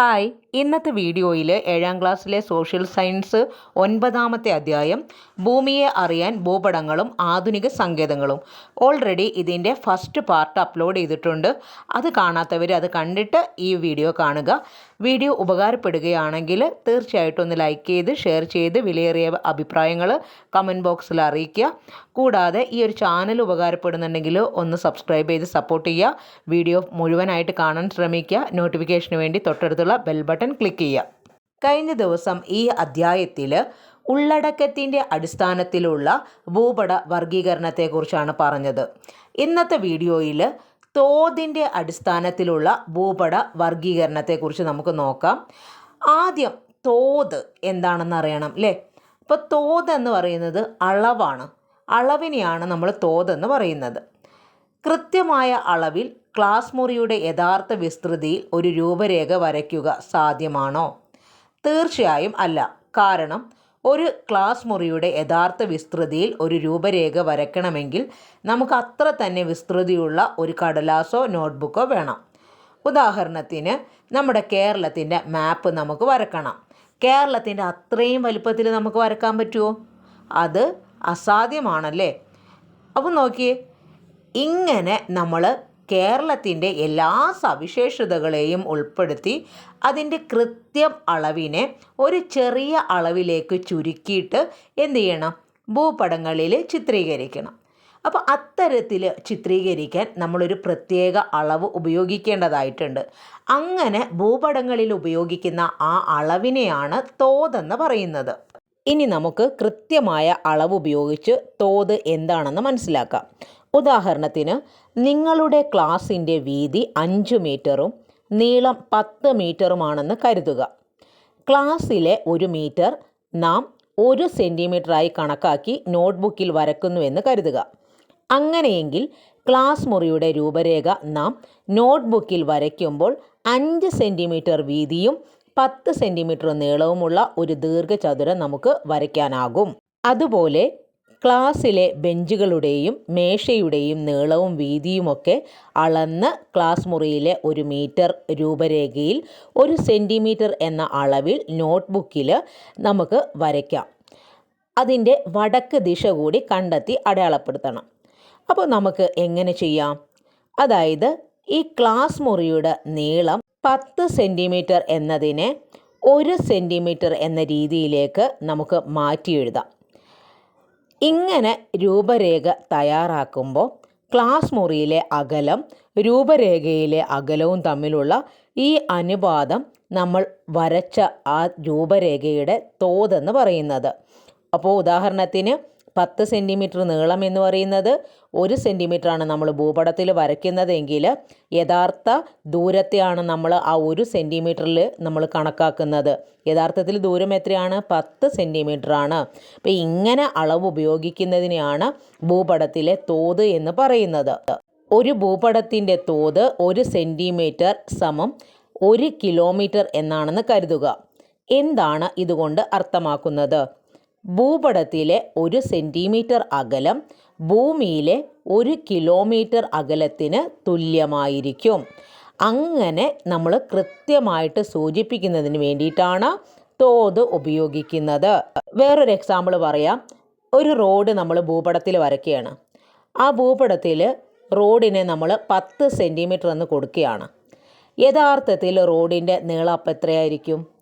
Hi. ഇന്നത്തെ വീഡിയോയിൽ ഏഴാം ക്ലാസ്സിലെ സോഷ്യൽ സയൻസ് ഒൻപതാമത്തെ അധ്യായം ഭൂമിയെ അറിയാൻ ഭൂപടങ്ങളും ആധുനിക സങ്കേതങ്ങളും. ഓൾറെഡി ഇതിന്റെ ഫസ്റ്റ് പാർട്ട് അപ്ലോഡ് ചെയ്തിട്ടുണ്ട്. അത് കാണാത്തവർ അത് കണ്ടിട്ട് ഈ വീഡിയോ കാണുക. വീഡിയോ ഉപകാരപ്പെടുകയാണെങ്കിൽ തീർച്ചയായിട്ടും ഒന്ന് ലൈക്ക് ചെയ്ത് ഷെയർ ചെയ്ത് വിലയേറിയ അഭിപ്രായങ്ങൾ കമന്റ് ബോക്സിൽ അറിയിക്കുക. കൂടാതെ ഈ ഒരു ചാനൽ ഉപകാരപ്പെടുന്നുണ്ടെങ്കിൽ ഒന്ന് സബ്സ്ക്രൈബ് ചെയ്ത് സപ്പോർട്ട് ചെയ്യുക. വീഡിയോ മുഴുവനായിട്ട് കാണാൻ ശ്രമിക്കുക. നോട്ടിഫിക്കേഷന് വേണ്ടി തൊട്ടടുത്തുള്ള ബെൽ ബട്ടൺ ക്ലിക്ക് ചെയ്യുക. കഴിഞ്ഞ ദിവസം ഈ അധ്യായത്തിൽ ഉള്ളടക്കത്തിന്റെ അടിസ്ഥാനത്തിലുള്ള ഭൂപട വർഗീകരണത്തെക്കുറിച്ചാണ് പറഞ്ഞത്. ഇന്നത്തെ വീഡിയോയിൽ തോതിന്റെ അടിസ്ഥാനത്തിലുള്ള ഭൂപട വർഗീകരണത്തെക്കുറിച്ച് നമുക്ക് നോക്കാം. ആദ്യം തോത് എന്താണെന്ന് അറിയണം അല്ലേ അപ്പോൾ തോത് എന്ന് പറയുന്നത് അളവാണ്. അളവിനെയാണ് നമ്മൾ തോതെന്ന് പറയുന്നത്. കൃത്യമായ അളവിൽ ക്ലാസ് മുറിയുടെ യഥാർത്ഥ വിസ്തൃതിയിൽ ഒരു രൂപരേഖ വരയ്ക്കുക സാധ്യമാണോ? തീർച്ചയായും അല്ല. കാരണം ഒരു ക്ലാസ് മുറിയുടെ യഥാർത്ഥ വിസ്തൃതിയിൽ ഒരു രൂപരേഖ വരയ്ക്കണമെങ്കിൽ നമുക്ക് അത്ര തന്നെ വിസ്തൃതിയുള്ള ഒരു കടലാസോ നോട്ട്ബുക്കോ വേണം. ഉദാഹരണത്തിന് നമ്മുടെ കേരളത്തിന്റെ മാപ്പ് നമുക്ക് വരക്കണം. കേരളത്തിന്റെ അത്രയും വലുപ്പത്തിൽ നമുക്ക് വരക്കാൻ പറ്റുമോ? അത് അസാധ്യമാണല്ലേ? അപ്പോൾ നോക്കിയേ ഇങ്ങനെ നമ്മൾ കേരളത്തിന്റെ എല്ലാ സവിശേഷതകളെയും ഉൾപ്പെടുത്തി അതിന്റെ കൃത്യം അളവിനെ ഒരു ചെറിയ അളവിലേക്ക് ചുരുക്കിയിട്ട് എന്ത് ചെയ്യണം? ഭൂപടങ്ങളിൽ ചിത്രീകരിക്കണം. അപ്പോൾ അത്തരത്തിൽ ചിത്രീകരിക്കാൻ നമ്മളൊരു പ്രത്യേക അളവ് ഉപയോഗിക്കേണ്ടതായിട്ടുണ്ട്. അങ്ങനെ ഭൂപടങ്ങളിൽ ഉപയോഗിക്കുന്ന ആ അളവിനെയാണ് തോതെന്ന് പറയുന്നത്. ഇനി നമുക്ക് കൃത്യമായ അളവ് ഉപയോഗിച്ച് തോത് എന്താണെന്ന് മനസ്സിലാക്കാം. ഉദാഹരണത്തിന് നിങ്ങളുടെ ക്ലാസിന്റെ വീതി അഞ്ച് മീറ്ററും നീളം പത്ത് മീറ്ററുമാണെന്ന് കരുതുക. ക്ലാസ്സിലെ ഒരു മീറ്റർ നാം ഒരു സെന്റിമീറ്ററായി കണക്കാക്കി നോട്ട്ബുക്കിൽ വരക്കുന്നുവെന്ന് കരുതുക. അങ്ങനെയെങ്കിൽ ക്ലാസ് മുറിയുടെ രൂപരേഖ നാം നോട്ട്ബുക്കിൽ വരയ്ക്കുമ്പോൾ അഞ്ച് സെന്റിമീറ്റർ വീതിയും പത്ത് സെന്റിമീറ്റർ നീളവുമുള്ള ഒരു ദീർഘചതുരം നമുക്ക് വരയ്ക്കാനാകും. അതുപോലെ ക്ലാസ്സിലെ ബെഞ്ചുകളുടെയും മേശയുടെയും നീളവും വീതിയുമൊക്കെ അളന്ന് ക്ലാസ് മുറിയിലെ ഒരു മീറ്റർ രൂപരേഖയിൽ ഒരു സെന്റിമീറ്റർ എന്ന അളവിൽ നോട്ട്ബുക്കിൽ നമുക്ക് വരയ്ക്കാം. അതിന്റെ വടക്ക് ദിശ കൂടി കണ്ടെത്തി അടയാളപ്പെടുത്തണം. അപ്പോൾ നമുക്ക് എങ്ങനെ ചെയ്യാം? അതായത് ഈ ക്ലാസ് മുറിയുടെ നീളം പത്ത് സെന്റിമീറ്റർ എന്നതിനെ ഒരു സെന്റിമീറ്റർ എന്ന രീതിയിലേക്ക് നമുക്ക് മാറ്റി എഴുതാം. ഇങ്ങനെ രൂപരേഖ തയ്യാറാക്കുമ്പോൾ ക്ലാസ് മുറിയിലെ അകലം രൂപരേഖയിലെ അകലവും തമ്മിലുള്ള ഈ അനുപാതം നമ്മൾ വരച്ച ആ രൂപരേഖയുടെ തോതെന്ന് പറയുന്നത്. അപ്പോൾ ഉദാഹരണത്തിന് പത്ത് സെന്റിമീറ്റർ നീളം എന്ന് പറയുന്നത് ഒരു സെന്റിമീറ്ററാണ് നമ്മൾ ഭൂപടത്തിൽ വരയ്ക്കുന്നതെങ്കിൽ യഥാർത്ഥ ദൂരത്തെയാണ് നമ്മൾ ആ ഒരു സെന്റിമീറ്ററിൽ നമ്മൾ കണക്കാക്കുന്നത്. യഥാർത്ഥത്തിൽ ദൂരം എത്രയാണ്? പത്ത് സെന്റിമീറ്ററാണ് അപ്പോൾ ഇങ്ങനെ അളവ് ഉപയോഗിക്കുന്നതിനെയാണ് ഭൂപടത്തിലെ തോത് എന്ന് പറയുന്നത്. ഒരു ഭൂപടത്തിന്റെ തോത് ഒരു സെന്റിമീറ്റർ സമം ഒരു കിലോമീറ്റർ എന്നാണെന്ന് കരുതുക. എന്താണ് ഇതുകൊണ്ട് അർത്ഥമാക്കുന്നത്? ഭൂപടത്തിലെ ഒരു സെന്റിമീറ്റർ അകലം ഭൂമിയിലെ ഒരു കിലോമീറ്റർ അകലത്തിന് തുല്യമായിരിക്കും. അങ്ങനെ നമ്മൾ കൃത്യമായിട്ട് സൂചിപ്പിക്കുന്നതിന് വേണ്ടിയിട്ടാണ് തോത് ഉപയോഗിക്കുന്നത്. വേറൊരു എക്സാമ്പിൾ പറയാം. ഒരു റോഡ് നമ്മൾ ഭൂപടത്തിൽ വരയ്ക്കുകയാണ്. ആ ഭൂപടത്തിൽ റോഡിനെ നമ്മൾ പത്ത് സെന്റിമീറ്റർ എന്ന് കൊടുക്കുകയാണ്. യഥാർത്ഥത്തിൽ റോഡിന്റെ നീളം അപ്പം എത്രയായിരിക്കും?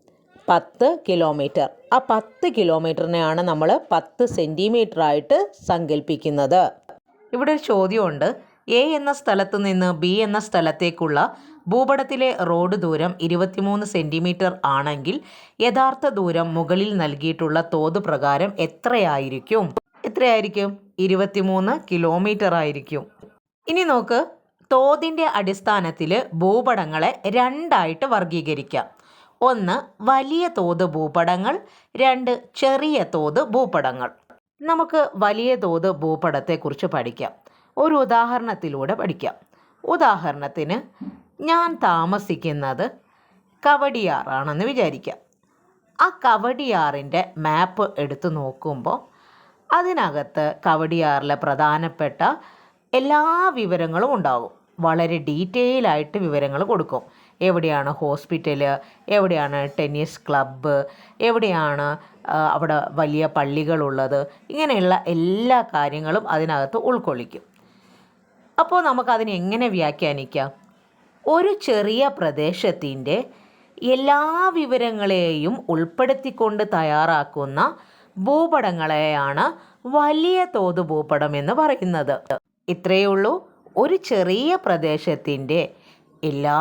പത്ത് കിലോമീറ്റർ. ആ പത്ത് കിലോമീറ്ററിനെയാണ് നമ്മൾ പത്ത് സെന്റിമീറ്റർ ആയിട്ട് സങ്കല്പിക്കുന്നത് ഇവിടെ ഒരു ചോദ്യമുണ്ട്. എ എന്ന സ്ഥലത്ത് നിന്ന് ബി എന്ന സ്ഥലത്തേക്കുള്ള ഭൂപടത്തിലെ റോഡ് ദൂരം ഇരുപത്തിമൂന്ന് സെന്റിമീറ്റർ ആണെങ്കിൽ യഥാർത്ഥ ദൂരം മുകളിൽ നൽകിയിട്ടുള്ള തോത് പ്രകാരം എത്രയായിരിക്കും? എത്രയായിരിക്കും? ഇരുപത്തിമൂന്ന് കിലോമീറ്റർ ആയിരിക്കും ഇനി നോക്ക്. തോതിന്റെ അടിസ്ഥാനത്തിൽ ഭൂപടങ്ങളെ രണ്ടായിട്ട് വർഗീകരിക്കാം ഒന്ന് വലിയ തോത് ഭൂപടങ്ങൾ രണ്ട് ചെറിയ തോത് ഭൂപടങ്ങൾ. നമുക്ക് വലിയ തോത് ഭൂപടത്തെക്കുറിച്ച് പഠിക്കാം. ഒരു ഉദാഹരണത്തിലൂടെ പഠിക്കാം. ഉദാഹരണത്തിന് ഞാൻ താമസിക്കുന്നത് കവടിയാറാണെന്ന് വിചാരിക്കാം. ആ കവടിയാറിന്റെ മാപ്പ് എടുത്തു നോക്കുമ്പോൾ അതിനകത്ത് കവടിയാറിലെ പ്രധാനപ്പെട്ട എല്ലാ വിവരങ്ങളും ഉണ്ടാകും. വളരെ ഡീറ്റെയിൽ ആയിട്ട് വിവരങ്ങൾ കൊടുക്കും. എവിടെയാണ് ഹോസ്പിറ്റൽ എവിടെയാണ് ടെന്നീസ് ക്ലബ്ബ് എവിടെയാണ് അവിടെ വലിയ പള്ളികളുള്ളത് ഇങ്ങനെയുള്ള എല്ലാ കാര്യങ്ങളും അതിനകത്ത് ഉൾക്കൊള്ളിക്കും. അപ്പോൾ നമുക്കതിനെ എങ്ങനെ വ്യാഖ്യാനിക്കാം? ഒരു ചെറിയ പ്രദേശത്തിന്റെ എല്ലാ വിവരങ്ങളെയും ഉൾപ്പെടുത്തിക്കൊണ്ട് തയ്യാറാക്കുന്ന ഭൂപടങ്ങളെയാണ് വലിയ തോത് ഭൂപടം എന്ന് പറയുന്നത്. ഇത്രയേ ഉള്ളൂ. ഒരു ചെറിയ പ്രദേശത്തിന്റെ എല്ലാ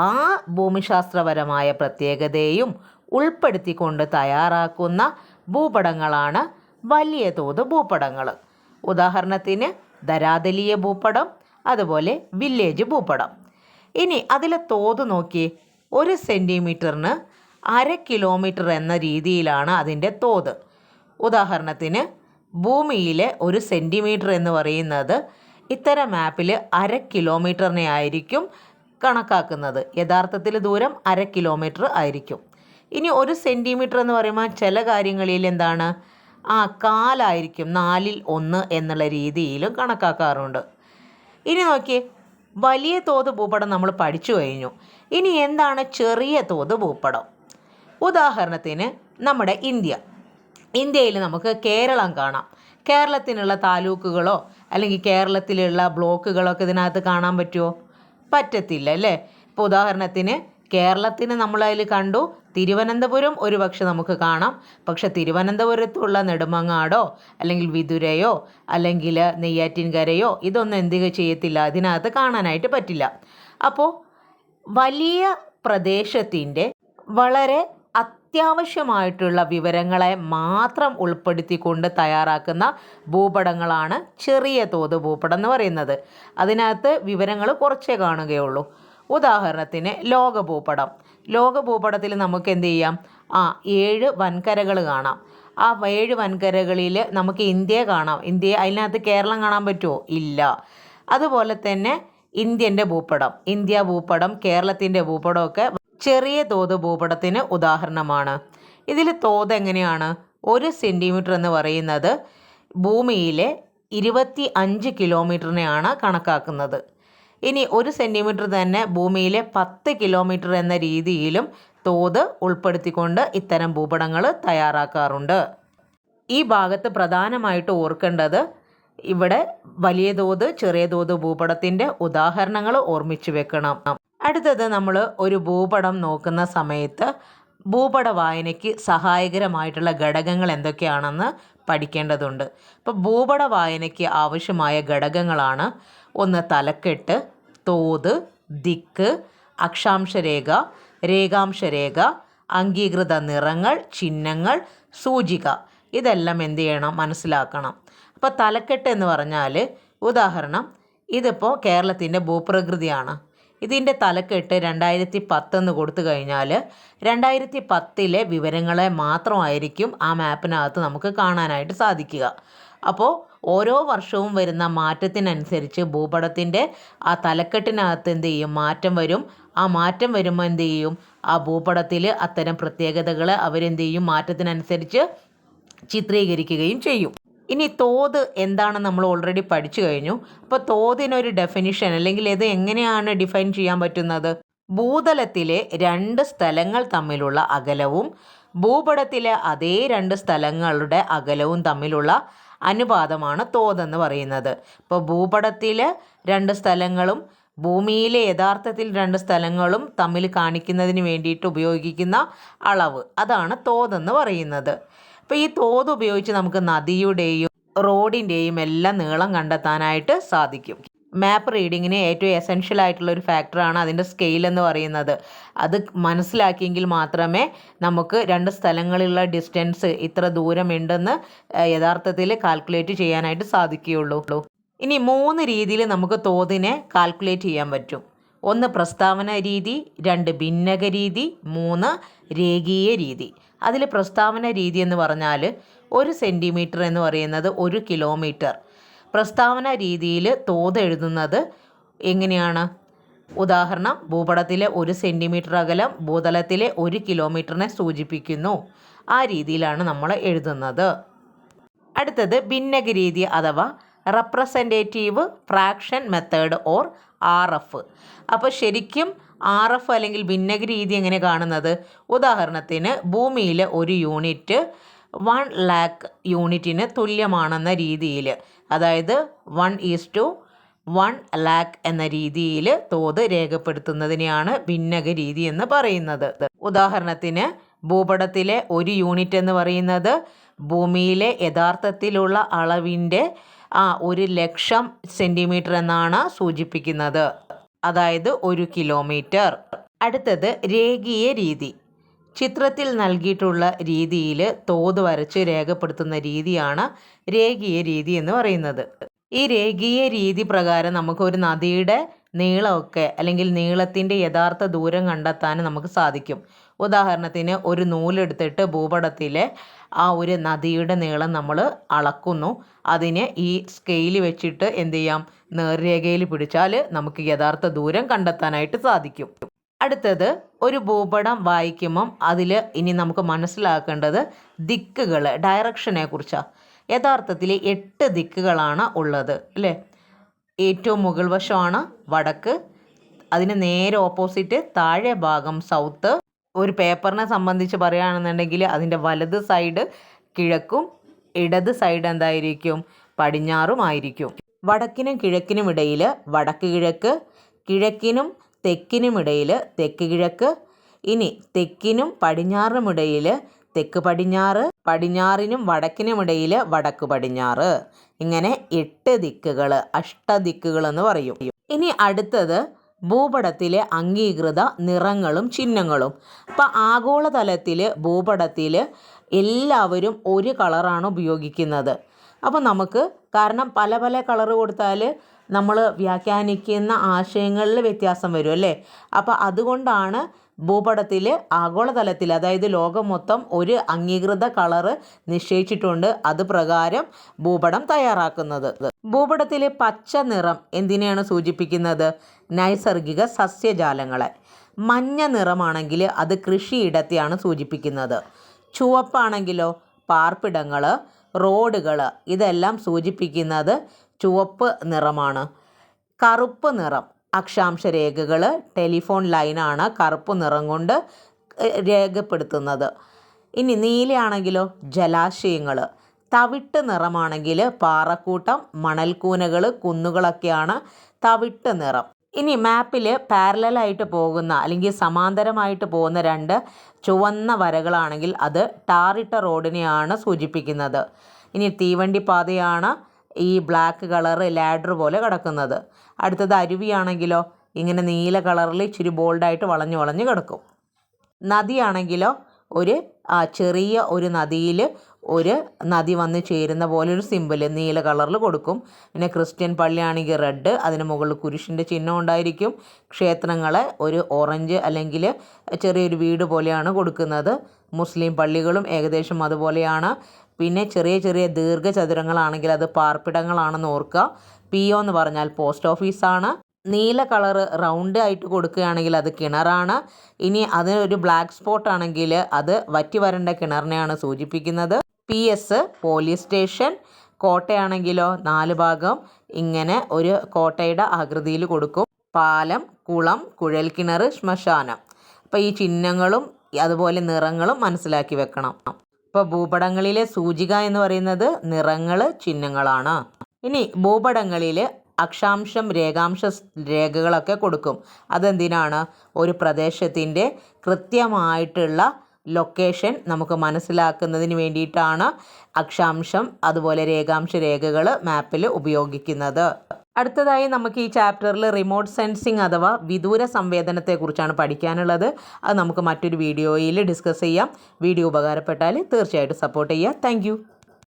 ഭൂമിശാസ്ത്രപരമായ പ്രത്യേകതയും ഉൾപ്പെടുത്തിക്കൊണ്ട് തയ്യാറാക്കുന്ന ഭൂപടങ്ങളാണ് വലിയ തോത് ഭൂപടങ്ങൾ. ഉദാഹരണത്തിന് ധരാതലീയ ഭൂപടം അതുപോലെ വില്ലേജ് ഭൂപടം. ഇനി അതിലെ തോത് നോക്കി. ഒരു സെന്റിമീറ്ററിന് അര കിലോമീറ്റർ എന്ന രീതിയിലാണ് അതിന്റെ തോത്. ഉദാഹരണത്തിന് ഭൂമിയിലെ ഒരു സെന്റിമീറ്റർ എന്ന് പറയുന്നത് ഇത്തരം മാപ്പിൽ അര കിലോമീറ്ററിനെ ആയിരിക്കും കണക്കാക്കുന്നത്. യഥാർത്ഥത്തിൽ ദൂരം അര കിലോമീറ്റർ ആയിരിക്കും. ഇനി ഒരു സെന്റിമീറ്റർ എന്ന് പറയുമ്പോൾ ചില കാര്യങ്ങളിൽ എന്താണ്? ആ കാലായിരിക്കും നാലിൽ ഒന്ന് എന്നുള്ള രീതിയിലും കണക്കാക്കാറുണ്ട്. ഇനി നോക്കിയേ വലിയ തോത് ഭൂപടം നമ്മൾ പഠിച്ചു കഴിഞ്ഞു. ഇനി എന്താണ് ചെറിയ തോത് ഭൂപടം? ഉദാഹരണത്തിന് നമ്മുടെ ഇന്ത്യ. ഇന്ത്യയിൽ നമുക്ക് കേരളം കാണാം. കേരളത്തിനുള്ള താലൂക്കുകളോ അല്ലെങ്കിൽ കേരളത്തിലുള്ള ബ്ലോക്കുകളോ ഒക്കെ ഇതിനകത്ത് കാണാൻ പറ്റുമോ പറ്റത്തില്ല അല്ലേ? ഇപ്പോൾ ഉദാഹരണത്തിന് കേരളത്തിന് നമ്മളതിൽ കണ്ടു തിരുവനന്തപുരം ഒരു പക്ഷെ നമുക്ക് കാണാം. പക്ഷെ തിരുവനന്തപുരത്തുള്ള നെടുമങ്ങാടോ അല്ലെങ്കിൽ വിതുരയോ അല്ലെങ്കിൽ നെയ്യാറ്റിൻകരയോ ഇതൊന്നും എന്ത് ചെയ്യത്തില്ല. അതിനകത്ത് കാണാനായിട്ട് പറ്റില്ല. അപ്പോൾ വലിയ പ്രദേശത്തിന്റെ വളരെ അത്യാവശ്യമായിട്ടുള്ള വിവരങ്ങളെ മാത്രം ഉൾപ്പെടുത്തിക്കൊണ്ട് തയ്യാറാക്കുന്ന ഭൂപടങ്ങളാണ് ചെറിയ തോത് ഭൂപടം എന്ന് പറയുന്നത്. അതിനകത്ത് വിവരങ്ങൾ കുറച്ചേ കാണുകയുള്ളൂ. ഉദാഹരണത്തിന് ലോക ഭൂപടം ലോക ഭൂപടത്തിൽ നമുക്ക് എന്ത് ചെയ്യാം? ആ ഏഴ് വൻകരകൾ കാണാം. ആ ഏഴ് വൻകരകളിൽ നമുക്ക് ഇന്ത്യയെ കാണാം. ഇന്ത്യ അതിനകത്ത് കേരളം കാണാൻ പറ്റുമോ? ഇല്ല. അതുപോലെ തന്നെ ഇന്ത്യന്റെ ഭൂപടം. ഇന്ത്യ ഭൂപടം കേരളത്തിന്റെ ഭൂപടമൊക്കെ ചെറിയ തോത് ഭൂപടത്തിന് ഉദാഹരണമാണ്. ഇതിൽ തോത് എങ്ങനെയാണ്? ഒരു സെന്റിമീറ്റർ എന്ന് പറയുന്നത് ഭൂമിയിലെ ഇരുപത്തി അഞ്ച് കിലോമീറ്ററിനെയാണ് കണക്കാക്കുന്നത്. ഇനി ഒരു സെന്റിമീറ്റർ തന്നെ ഭൂമിയിലെ പത്ത് കിലോമീറ്റർ എന്ന രീതിയിലും തോത് ഉൾപ്പെടുത്തിക്കൊണ്ട് ഇത്തരം ഭൂപടങ്ങൾ തയ്യാറാക്കാറുണ്ട്. ഈ ഭാഗത്ത് പ്രധാനമായിട്ട് ഓർക്കേണ്ടത് ഇവിടെ വലിയ തോത് ചെറിയ തോത് ഭൂപടത്തിന്റെ ഉദാഹരണങ്ങൾ ഓർമ്മിച്ചു വെക്കണം. അടുത്തത് നമ്മൾ ഒരു ഭൂപടം നോക്കുന്ന സമയത്ത് ഭൂപട വായനയ്ക്ക് സഹായകരമായിട്ടുള്ള ഘടകങ്ങൾ എന്തൊക്കെയാണെന്ന് പഠിക്കേണ്ടതുണ്ട്. അപ്പോൾ ഭൂപട വായനയ്ക്ക് ആവശ്യമായ ഘടകങ്ങളാണ് ഒന്ന് തലക്കെട്ട് തോത് ദിക്ക് അക്ഷാംശരേഖ രേഖാംശരേഖ അംഗീകൃത നിറങ്ങൾ ചിഹ്നങ്ങൾ സൂചിക. ഇതെല്ലാം എന്ത് ചെയ്യണം? മനസ്സിലാക്കണം. അപ്പോൾ തലക്കെട്ട് എന്ന് പറഞ്ഞാൽ ഉദാഹരണം ഇതിപ്പോൾ കേരളത്തിന്റെ ഭൂപ്രകൃതിയാണ്. ഇതിന്റെ തലക്കെട്ട് രണ്ടായിരത്തി പത്തെന്ന് കൊടുത്തു കഴിഞ്ഞാൽ രണ്ടായിരത്തി പത്തിലെ വിവരങ്ങളെ മാത്രമായിരിക്കും ആ മാപ്പിനകത്ത് നമുക്ക് കാണാനായിട്ട് സാധിക്കുക. അപ്പോൾ ഓരോ വർഷവും വരുന്ന മാറ്റത്തിനനുസരിച്ച് ഭൂപടത്തിന്റെ ആ തലക്കെട്ടിനകത്ത് എന്ത് ചെയ്യും? മാറ്റം വരും. ആ മാറ്റം വരുമ്പോൾ എന്ത് ചെയ്യും? ആ ഭൂപടത്തിൽ അത്തരം പ്രത്യേകതകൾ അവരെന്ത് ചെയ്യും? മാറ്റത്തിനനുസരിച്ച് ചിത്രീകരിക്കുകയും ചെയ്യും. ഇനി തോത് എന്താണെന്ന് നമ്മൾ ഓൾറെഡി പഠിച്ചു കഴിഞ്ഞു. അപ്പോൾ തോതിനൊരു ഡെഫിനിഷൻ അല്ലെങ്കിൽ ഇത് എങ്ങനെയാണ് ഡിഫൈൻ ചെയ്യാൻ പറ്റുന്നത്? ഭൂതലത്തിലെ രണ്ട് സ്ഥലങ്ങൾ തമ്മിലുള്ള അകലവും ഭൂപടത്തിലെ അതേ രണ്ട് സ്ഥലങ്ങളുടെ അകലവും തമ്മിലുള്ള അനുപാതമാണ് തോതെന്ന് പറയുന്നത്. ഇപ്പോൾ ഭൂപടത്തിലെ രണ്ട് സ്ഥലങ്ങളും ഭൂമിയിലെ യഥാർത്ഥത്തിൽ രണ്ട് സ്ഥലങ്ങളും തമ്മിൽ കാണിക്കുന്നതിന് വേണ്ടിയിട്ട് ഉപയോഗിക്കുന്ന അളവ്. അതാണ് തോതെന്ന് പറയുന്നത്. അപ്പോൾ ഈ തോത് ഉപയോഗിച്ച് നമുക്ക് നദിയുടെയും റോഡിന്റെയും എല്ലാം നീളം കണ്ടെത്താനായിട്ട് സാധിക്കും. മാപ്പ് റീഡിങ്ങിന് ഏറ്റവും എസെൻഷ്യൽ ആയിട്ടുള്ള ഒരു ഫാക്ടറാണ് അതിന്റെ സ്കെയിൽ എന്ന് പറയുന്നത്. അത് മനസ്സിലാക്കിയെങ്കിൽ മാത്രമേ നമുക്ക് രണ്ട് സ്ഥലങ്ങളിലുള്ള ഡിസ്റ്റൻസ് ഇത്ര ദൂരമുണ്ടെന്ന് യഥാർത്ഥത്തിൽ കാൽക്കുലേറ്റ് ചെയ്യാനായിട്ട് സാധിക്കുകയുള്ളൂ. ഇനി മൂന്ന് രീതിയിൽ നമുക്ക് തോതിനെ കാൽക്കുലേറ്റ് ചെയ്യാൻ പറ്റും. ഒന്ന് പ്രസ്താവന രീതി രണ്ട് ഭിന്നക രീതി മൂന്ന് രേഖീയ രീതി. അതിൽ പ്രസ്താവന രീതി എന്ന് പറഞ്ഞാൽ ഒരു സെന്റിമീറ്റർ എന്ന് പറയുന്നത് ഒരു കിലോമീറ്റർ. പ്രസ്താവന രീതിയിൽ തോത് എഴുതുന്നത് എങ്ങനെയാണ്? ഉദാഹരണം ഭൂപടത്തിലെ ഒരു സെന്റിമീറ്റർ അകലം ഭൂതലത്തിലെ ഒരു കിലോമീറ്ററിനെ സൂചിപ്പിക്കുന്നു. ആ രീതിയിലാണ് നമ്മൾ എഴുതുന്നത്. അടുത്തത് ഭിന്നക രീതി അഥവാ representative fraction method or R F. അപ്പോൾ ശരിക്കും ആർ എഫ് അല്ലെങ്കിൽ ഭിന്നക രീതി എങ്ങനെ കാണുന്നത്? ഉദാഹരണത്തിന് ഭൂമിയിലെ ഒരു യൂണിറ്റ് വൺ ലാക്ക് യൂണിറ്റിന് തുല്യമാണെന്ന രീതിയിൽ അതായത് one is to one lakh എന്ന രീതിയിൽ തോത് രേഖപ്പെടുത്തുന്നതിനെയാണ് ഭിന്നക രീതി എന്ന് പറയുന്നത്. ഉദാഹരണത്തിന് ഭൂപടത്തിലെ ഒരു യൂണിറ്റ് എന്ന് പറയുന്നത് ഭൂമിയിലെ യഥാർത്ഥത്തിലുള്ള അളവിന്റെ ആ ഒരു ലക്ഷം സെന്റിമീറ്റർ എന്നാണ് സൂചിപ്പിക്കുന്നത്. അതായത് ഒരു കിലോമീറ്റർ. അടുത്തത് രേഖീയ രീതി. ചിത്രത്തിൽ നൽകിയിട്ടുള്ള രീതിയിൽ തോത് വരച്ച് രേഖപ്പെടുത്തുന്ന രീതിയാണ് രേഖീയ രീതി എന്ന് പറയുന്നത്. ഈ രേഖീയ രീതി പ്രകാരം നമുക്ക് ഒരു നദിയുടെ നീളമൊക്കെ അല്ലെങ്കിൽ നീളത്തിന്റെ യഥാർത്ഥ ദൂരം കണ്ടെത്താൻ നമുക്ക് സാധിക്കും. ഉദാഹരണത്തിന് ഒരു നൂലെടുത്തിട്ട് ഭൂപടത്തിലെ ആ ഒരു നദിയുടെ നീളം നമ്മൾ അളക്കുന്നു. അതിനെ ഈ സ്കെയിൽ വെച്ചിട്ട് എന്ത് ചെയ്യാം? നേർരേഖയിൽ പിടിച്ചാൽ നമുക്ക് യഥാർത്ഥ ദൂരം കണ്ടെത്താനായിട്ട് സാധിക്കും. അടുത്തത് ഒരു ഭൂപടം വായിക്കുമ്പം അതിൽ ഇനി നമുക്ക് മനസ്സിലാക്കേണ്ടത് ദിക്കുകൾ ഡയറക്ഷനെ കുറിച്ചാണ്. യഥാർത്ഥത്തിൽ എട്ട് ദിക്കുകളാണ് ഉള്ളത് അല്ലേ? ഏറ്റവും മുകൾ വശമാണ് വടക്ക്. അതിന് നേരെ ഓപ്പോസിറ്റ് താഴെ ഭാഗം സൗത്ത് ഒരു പേപ്പറിനെ സംബന്ധിച്ച് പറയുകയാണെന്നുണ്ടെങ്കിൽ അതിന്റെ വലത് സൈഡ് കിഴക്കും ഇടത് സൈഡ് എന്തായിരിക്കും? പടിഞ്ഞാറുമായിരിക്കും വടക്കിനും കിഴക്കിനും ഇടയിൽ വടക്ക് കിഴക്ക് കിഴക്കിനും തെക്കിനും ഇടയിൽ തെക്ക് കിഴക്ക് ഇനി തെക്കിനും പടിഞ്ഞാറിനും ഇടയിൽ തെക്ക് പടിഞ്ഞാറ്. പടിഞ്ഞാറിനും വടക്കിനുമിടയിൽ വടക്ക് പടിഞ്ഞാറ്. ഇങ്ങനെ എട്ട് ദിക്കുകൾ അഷ്ടദിക്കുകൾ എന്ന് പറയും. ഇനി അടുത്തത് ഭൂപടത്തിലെ അംഗീകൃത നിറങ്ങളും ചിഹ്നങ്ങളും. അപ്പം ആഗോളതലത്തിൽ ഭൂപടത്തിൽ എല്ലാവരും ഒരു കളറാണ് ഉപയോഗിക്കുന്നത്. അപ്പോൾ നമുക്ക് കാരണം പല പല കളർ കൊടുത്താൽ നമ്മൾ വ്യാഖ്യാനിക്കുന്ന ആശയങ്ങളിൽ വ്യത്യാസം വരും അല്ലേ? അപ്പോൾ അതുകൊണ്ടാണ് ഭൂപടത്തിൽ ആഗോളതലത്തിൽ അതായത് ലോകം മൊത്തം ഒരു അംഗീകൃത കളറ് നിശ്ചയിച്ചിട്ടുണ്ട്. അത് പ്രകാരം ഭൂപടം തയ്യാറാക്കുന്നത്. ഭൂപടത്തിലെ പച്ച നിറം എന്തിനെയാണ് സൂചിപ്പിക്കുന്നത്? നൈസർഗിക സസ്യജാലങ്ങളെ. മഞ്ഞ നിറമാണെങ്കിൽ അത് കൃഷിയിടത്തെയാണ് സൂചിപ്പിക്കുന്നത്. ചുവപ്പാണെങ്കിലോ പാർപ്പിടങ്ങൾ റോഡുകൾ ഇതെല്ലാം സൂചിപ്പിക്കുന്നത് ചുവപ്പ് നിറമാണ്. കറുപ്പ് നിറം അക്ഷാംശ രേഖകൾ ടെലിഫോൺ ലൈനാണ് കറുപ്പ് നിറം കൊണ്ട് രേഖപ്പെടുത്തുന്നത്. ഇനി നീലയാണെങ്കിലോ ജലാശയങ്ങൾ തവിട്ട് നിറമാണെങ്കിൽ പാറക്കൂട്ടം മണൽക്കൂനകൾ കുന്നുകളൊക്കെയാണ് തവിട്ട് നിറം. ഇനി മാപ്പിൽ പാരലായിട്ട് പോകുന്ന അല്ലെങ്കിൽ സമാന്തരമായിട്ട് പോകുന്ന രണ്ട് ചുവന്ന വരകളാണെങ്കിൽ അത് ടാറിട്ട റോഡിനെയാണ് സൂചിപ്പിക്കുന്നത്. ഇനി തീവണ്ടി പാതയാണ് ഈ ബ്ലാക്ക് കളർ ലാഡർ പോലെ കിടക്കുന്നത്. അടുത്തത് അരുവിയാണെങ്കിലോ ഇങ്ങനെ നീല കളറിൽ ഇച്ചിരി ബോൾഡായിട്ട് വളഞ്ഞ് വളഞ്ഞ് കിടക്കും. നദിയാണെങ്കിലോ ഒരു ചെറിയ ഒരു നദിയിൽ ഒരു നദി വന്ന് ചേരുന്ന പോലെ ഒരു സിമ്പിൾ നീല കളറിൽ കൊടുക്കും. പിന്നെ ക്രിസ്ത്യൻ പള്ളിയാണെങ്കിൽ റെഡ് അതിന് മുകളിൽ കുരിശിന്റെ ചിഹ്നം ഉണ്ടായിരിക്കും. ക്ഷേത്രങ്ങളെ ഒരു ഓറഞ്ച് അല്ലെങ്കിൽ ചെറിയൊരു വീട് പോലെയാണ് കൊടുക്കുന്നത്. മുസ്ലിം പള്ളികളും ഏകദേശം അതുപോലെയാണ്. പിന്നെ ചെറിയ ചെറിയ ദീർഘചതുരങ്ങളാണെങ്കിൽ അത് പാർപ്പിടങ്ങളാണെന്ന് ഓർക്കുക. പി ഒ എന്ന് പറഞ്ഞാൽ പോസ്റ്റ് ഓഫീസാണ്. നീല കളറ് റൗണ്ട് ആയിട്ട് കൊടുക്കുകയാണെങ്കിൽ അത് കിണറാണ്. ഇനി അതിനൊരു ബ്ലാക്ക് സ്പോട്ട് ആണെങ്കിൽ അത് വറ്റി വരേണ്ട കിണറിനെയാണ് സൂചിപ്പിക്കുന്നത്. പി എസ് പോലീസ് സ്റ്റേഷൻ കോട്ടയാണെങ്കിലോ നാല് ഭാഗം ഇങ്ങനെ ഒരു കോട്ടയുടെ ആകൃതിയിൽ കൊടുക്കും. പാലം കുളം കുഴൽ കിണർ ശ്മശാനം. അപ്പോൾ ഈ ചിഹ്നങ്ങളും അതുപോലെ നിറങ്ങളും മനസ്സിലാക്കി വെക്കണം. ഇപ്പോൾ ഭൂപടങ്ങളിലെ സൂചിക എന്ന് പറയുന്നത് നിറങ്ങൾ ചിഹ്നങ്ങളാണ്. ഇനി ഭൂപടങ്ങളിൽ അക്ഷാംശം രേഖാംശ രേഖകളൊക്കെ കൊടുക്കും. അതെന്തിനാണ്? ഒരു പ്രദേശത്തിന്റെ കൃത്യമായിട്ടുള്ള ലൊക്കേഷൻ നമുക്ക് മനസ്സിലാക്കുന്നതിന് വേണ്ടിയിട്ടാണ് അക്ഷാംശം അതുപോലെ രേഖാംശ രേഖകൾ മാപ്പിൽ ഉപയോഗിക്കുന്നത്. അടുത്തതായി നമുക്ക് ഈ ചാപ്റ്ററിൽ റിമോട്ട് സെൻസിങ് അഥവാ വിദൂര സംവേദനത്തെക്കുറിച്ചാണ് പഠിക്കാനുള്ളത്. അത് നമുക്ക് മറ്റൊരു വീഡിയോയിൽ ഡിസ്കസ് ചെയ്യാം. വീഡിയോ ഉപകാരപ്പെട്ടാൽ തീർച്ചയായിട്ടും സപ്പോർട്ട് ചെയ്യുക. താങ്ക്